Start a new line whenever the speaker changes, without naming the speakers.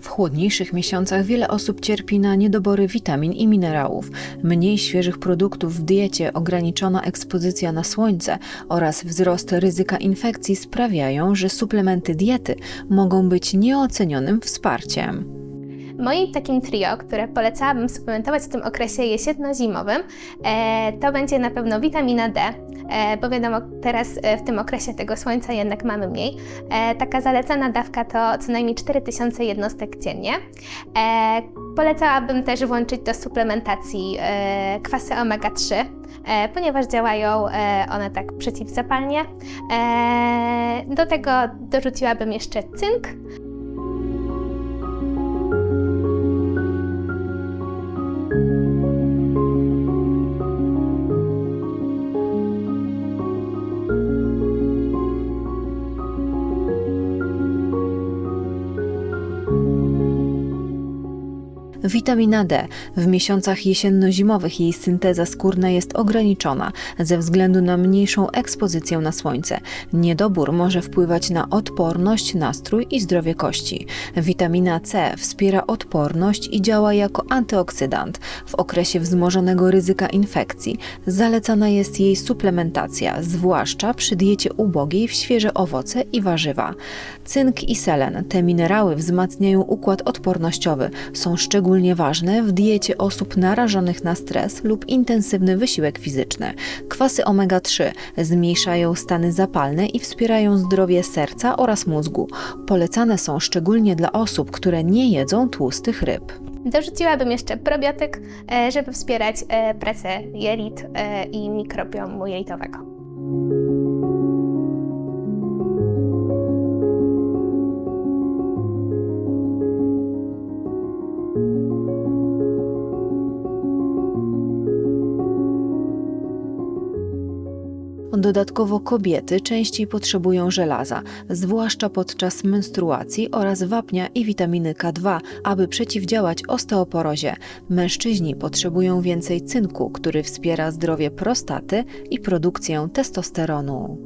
W chłodniejszych miesiącach wiele osób cierpi na niedobory witamin i minerałów. Mniej świeżych produktów w diecie, ograniczona ekspozycja na słońce oraz wzrost ryzyka infekcji sprawiają, że suplementy diety mogą być nieocenionym wsparciem.
Moim takim trio, które polecałabym suplementować w tym okresie jesienno-zimowym, e, to będzie na pewno witamina D, e, bo wiadomo, teraz e, w tym okresie tego słońca jednak mamy mniej. Taka zalecana dawka to co najmniej 4000 jednostek dziennie. Polecałabym też włączyć do suplementacji kwasy omega-3, e, ponieważ działają one tak przeciwzapalnie. Do tego dorzuciłabym jeszcze cynk,
Witamina D. W miesiącach jesienno-zimowych jej synteza skórna jest ograniczona ze względu na mniejszą ekspozycję na słońce. Niedobór może wpływać na odporność, nastrój i zdrowie kości. Witamina C wspiera odporność i działa jako antyoksydant. W okresie wzmożonego ryzyka infekcji zalecana jest jej suplementacja, zwłaszcza przy diecie ubogiej w świeże owoce i warzywa. Cynk i selen, te minerały wzmacniają układ odpornościowy, są szczególnie ważne w diecie osób narażonych na stres lub intensywny wysiłek fizyczny. Kwasy omega-3 zmniejszają stany zapalne i wspierają zdrowie serca oraz mózgu. Polecane są szczególnie dla osób, które nie jedzą tłustych ryb.
Dorzuciłabym jeszcze probiotyk, e, żeby wspierać e, pracę jelit e, i mikrobiomu jelitowego.
Dodatkowo kobiety częściej potrzebują żelaza, zwłaszcza podczas menstruacji oraz wapnia i witaminy K2, aby przeciwdziałać osteoporozie. Mężczyźni potrzebują więcej cynku, który wspiera zdrowie prostaty i produkcję testosteronu.